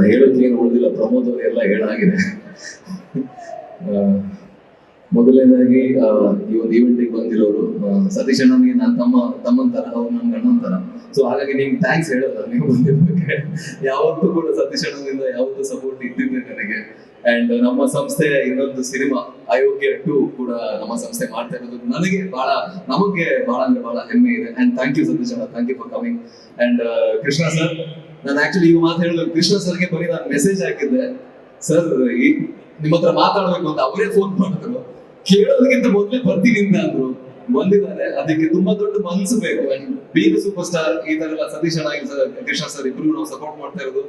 ಅದು ಹೇಳೋಕೆ ಏನು ಉಳಿದಿಲ್ಲ ಪ್ರಮೋದ್ ಅವರು ಎಲ್ಲ ಹೇಳಾಗಿದೆ ಮೊದಲನೇದಾಗಿ ಈ ಒಂದು ಈವೆಂಟಿಗೆ ಬಂದಿರೋರು ಸತೀಶ್ ಅಣ್ಣನಿಗೆ ನಾನು ತಮ್ಮ ತಮ್ಮನ ತರ ಅವ್ರು ನನ್ನ ಅಣ್ಣನ ತರ ಸೊ ಹಾಗಾಗಿ ನಿಮ್ಗೆ ಥ್ಯಾಂಕ್ಸ್ ಹೇಳಲ್ಲ, ನೀವು ಬಂದಿರೋದಕ್ಕೆ ಯಾವತ್ತೂ ಕೂಡ ಸತೀಶ್ ಅಣ್ಣನಿಂದ ಯಾವತ್ತೂ ಸಪೋರ್ಟ್ ಇದ್ದಿದ್ದೆ ನನಗೆ. ಅಂಡ್ ನಮ್ಮ ಸಂಸ್ಥೆ ಇನ್ನೊಂದು ಸಿನಿಮಾ ಅಯೋಗ್ಯ ಟು ಕೂಡ ನಮ್ಮ ಸಂಸ್ಥೆ ಮಾಡ್ತಾ ಇರೋದು. ನನಗೆ ಬಹಳ ನಮಗೆ ಬಹಳ ಅಂದ್ರೆ ಬಹಳ ಹೆಮ್ಮೆ ಇದೆ. ಅಂಡ್ ಥ್ಯಾಂಕ್ ಯು ಸತೀಶ್ ಅಣ್ಣ thank you for coming and Krishna sir ನಾನು ಆಕ್ಚುಲಿ ಈಗ ಮಾತು ಹೇಳಿದ್ರು ಕೃಷ್ಣ ಸರ್ಗೆ ಬರಿ ನಾನು ಮೆಸೇಜ್ ಹಾಕಿದ್ದೆ. ಸರ್ ಈ ನಿಮ್ಮ ಹತ್ರ ಮಾತಾಡ್ಬೇಕು ಅಂತ ಅವರೇ ಫೋನ್ ಮಾಡಿದ್ರು. ಕೇಳೋದಕ್ಕಿಂತ ಮೊದಲೇ ಬರ್ತೀನಿ ಅಂದ್ರು. ಬಂದಿದ್ದಾರೆ. ಅದಕ್ಕೆ ತುಂಬಾ ದೊಡ್ಡ ಮನಸ್ಸು ಬೇಕು. ಬೀಗ್ ಸೂಪರ್ ಸ್ಟಾರ್ ಈ ತರ ಎಲ್ಲ ಸತೀಶ್ ಸರ್, ಕೃಷ್ಣ ಸರ್ ಇಬ್ರು ನಾವು ಸಪೋರ್ಟ್ ಮಾಡ್ತಾ ಇರೋದು.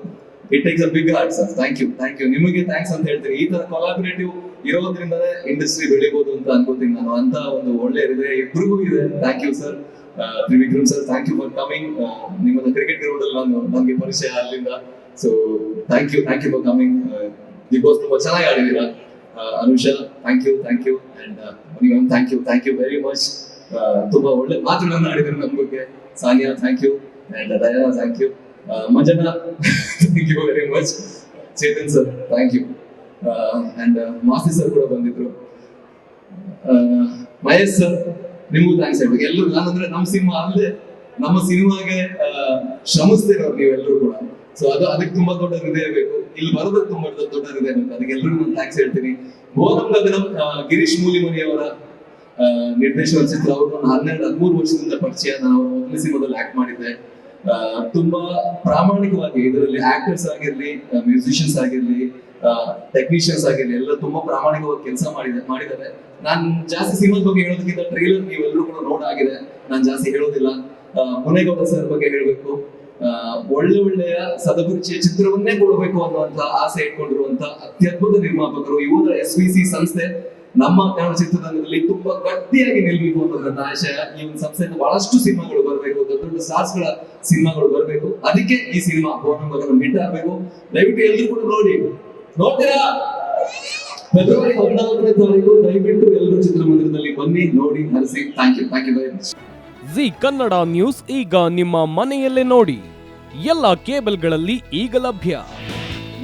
It takes a big heart sir thank you thank you ನಿಮಗೆ ಥ್ಯಾಂಕ್ಸ್ ಅಂತ ಹೇಳ್ತೀನಿ. ಈ ತರ ಕೊಲಾಬರೇಟಿವ್ ಇರೋದ್ರಿಂದಲೇ ಇಂಡಸ್ಟ್ರಿ ಬೆಳಿಬಹುದು ಅಂತ ಅನ್ಕೋತೀನಿ ನಾನು. ಅಂತ ಒಂದು ಒಳ್ಳೆ ಇದೆ ಇಬ್ರಿಗೂ ಇದೆ. Thank you sir Trivikram sir thank you for coming ನಿಮ್ಮನ್ನ ಕ್ರಿಕೆಟ್ ಗ್ರೌಂಡ್ ಅಲ್ಲಿ ನಾನು ನನಗೆ ಪರಿಚಯ ಅಲ್ಲಿಂದ so thank you thank you for coming big ತುಂಬಾ ಚೆನ್ನಾಗಿ ಆಡಿದ್ದೀರಾ? Anusha thank you thank you and ಮನಿಗಮ್ thank you thank you very much ತುಂಬಾ ಒಳ್ಳೆ ಮಾತುಗಳನ್ನ ಆಡಿದ್ರು ನಮ್ಮ ಬಗ್ಗೆ. Sania thank you and Daya thank you Manjanna thank you very much Chetan sir thank you and Masti sir ಕೂಡ ಬಂದಿದ್ರು. Mahesh sir ನಿಮಗೂ thanks ಹೇಳ್ಬೇಕು. ಎಲ್ಲರೂ ನಾನಂದ್ರೆ ನಮ್ಮ ಸಿನಿಮಾ ಅಂದ್ರೆ ನಮ್ಮ ಸಿನಿಮಾಗೆ ಶ್ರಮಿಸ್ತಿರೋರು ನೀವೆಲ್ಲರೂ ಕೂಡ. ಸೊ ಅದು ಅದಕ್ಕೆ ತುಂಬಾ ದೊಡ್ಡ ಹೃದಯ ಬೇಕು. ಇಲ್ಲಿ ಬರೋದಕ್ಕೆ ತುಂಬಾ ದೊಡ್ಡ ಹೃದಯ ಬೇಕು. ಅದಕ್ಕೆ ಎಲ್ಲರಿಗೂ ನಾನು ಥ್ಯಾಂಕ್ಸ್ ಹೇಳ್ತೀನಿ. ಭುವನಂ ಗಗನಂ ಗಿರೀಶ್ ಮೂಲಿಮನಿ ಅವರ ನಿರ್ದೇಶನ ಚಿತ್ರ. ಅವರು ನಾನು ಹನ್ನೆರಡು ಹದಿಮೂರು ವರ್ಷದಿಂದ ಪರಿಚಯ. ನಾನು ಮೊದಲ ಸಿನಿಮಾದಲ್ಲಿ ಆಕ್ಟ್ ಮಾಡಿದ್ದೆ. ತುಂಬಾ ಪ್ರಾಮಾಣಿಕವಾಗಿ ಇದರಲ್ಲಿ ಆಕ್ಟರ್ಸ್ ಆಗಿರ್ಲಿ ಮ್ಯೂಸಿಷಿಯನ್ಸ್ ಆಗಿರ್ಲಿ ಟೆಕ್ನಿಷಿಯನ್ಸ್ ಆಗಿರ್ಲಿ ಎಲ್ಲ ತುಂಬಾ ಪ್ರಾಮಾಣಿಕವಾಗಿ ಕೆಲಸ ಮಾಡಿದೆ, ಮಾಡಿದ್ದಾರೆ. ನಾನು ಜಾಸ್ತಿ ಸಿನಿಮಾದ ಬಗ್ಗೆ ಹೇಳೋದಕ್ಕಿಂತ ಟ್ರೈಲರ್ ನೀವೆಲ್ಲರೂ ಕೂಡ ನೋಡಾಗಿದೆ ನಾನು ಜಾಸ್ತಿ ಹೇಳೋದಿಲ್ಲ. ಮುನೇಗೌಡ ಸರ್ ಬಗ್ಗೆ ಹೇಳಬೇಕು. ಒಳ್ಳೆ ಒಳ್ಳೆಯ ಸದಪರಿಚಯ ಚಿತ್ರವನ್ನೇ ಕೊಡಬೇಕು ಅನ್ನುವಂತ ಆಸೆ ಇಟ್ಕೊಂಡಿರುವಂತ ಅತ್ಯದ್ಭುತ ನಿರ್ಮಾಪಕರು ಇವರ ಎಸ್ ವಿ ಸಿ ಸಂಸ್ಥೆ. ನಮ್ಮ ಕನ್ನಡ ಚಿತ್ರರಂಗದಲ್ಲಿ ತುಂಬಾ ಗಟ್ಟಿಯಾಗಿ ನಿಲ್ಬೇಕು ಅನ್ನೋದ್ರ ನನ್ನ ಆಶಯ ಈ ಒಂದು ಸಂಸ್ಥೆಯಿಂದ ಬಹಳಷ್ಟು ಸಿನಿಮಾಗಳು ಬರಬೇಕು, ದೊಡ್ಡ ದೊಡ್ಡ ಸ್ಟಾರ್ಸ್ಗಳ ಸಿನಿಮಾಗಳು ಬರಬೇಕು. ಅದಕ್ಕೆ ಈ ಸಿನಿಮಾ ಮಗನ ಆಗಬೇಕು ಆಗ್ಬೇಕು. ದಯವಿಟ್ಟು ಎಲ್ಲರೂ ಕೂಡ ನೋಡಿ. ನೋಡ್ತೀರಾ? ಫೆಬ್ರವರಿ ಹದಿನಾಲ್ಕನೇ ತಾರೀಕು ದಯವಿಟ್ಟು ಎಲ್ಲರೂ ಚಿತ್ರಮಂದಿರದಲ್ಲಿ ಬನ್ನಿ ನೋಡಿ ಹರಿಸಿ. Thank you thank you very much Zee Kannada news ಈಗ ನಿಮ್ಮ ಮನೆಯಲ್ಲೇ ನೋಡಿ. ಎಲ್ಲ ಕೇಬಲ್ಗಳಲ್ಲಿ ಈಗ ಲಭ್ಯ.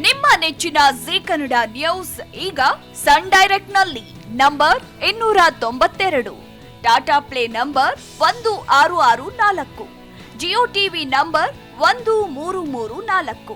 ನಿಮ್ಮ ನೆಚ್ಚಿನ ಜಿ ಕನ್ನಡ ನ್ಯೂಸ್ ಈಗ ಸನ್ ಡೈರೆಕ್ಟ್ನಲ್ಲಿ ನಂಬರ್ ಇನ್ನೂರ ತೊಂಬತ್ತೆರಡು. ಟಾಟಾ ಪ್ಲೇ ನಂಬರ್ ಒಂದು ಆರು ಆರು ನಾಲ್ಕು. ಜಿಯೋ ಟಿವಿ ನಂಬರ್ ಒಂದು ಮೂರು ಮೂರು ನಾಲ್ಕು.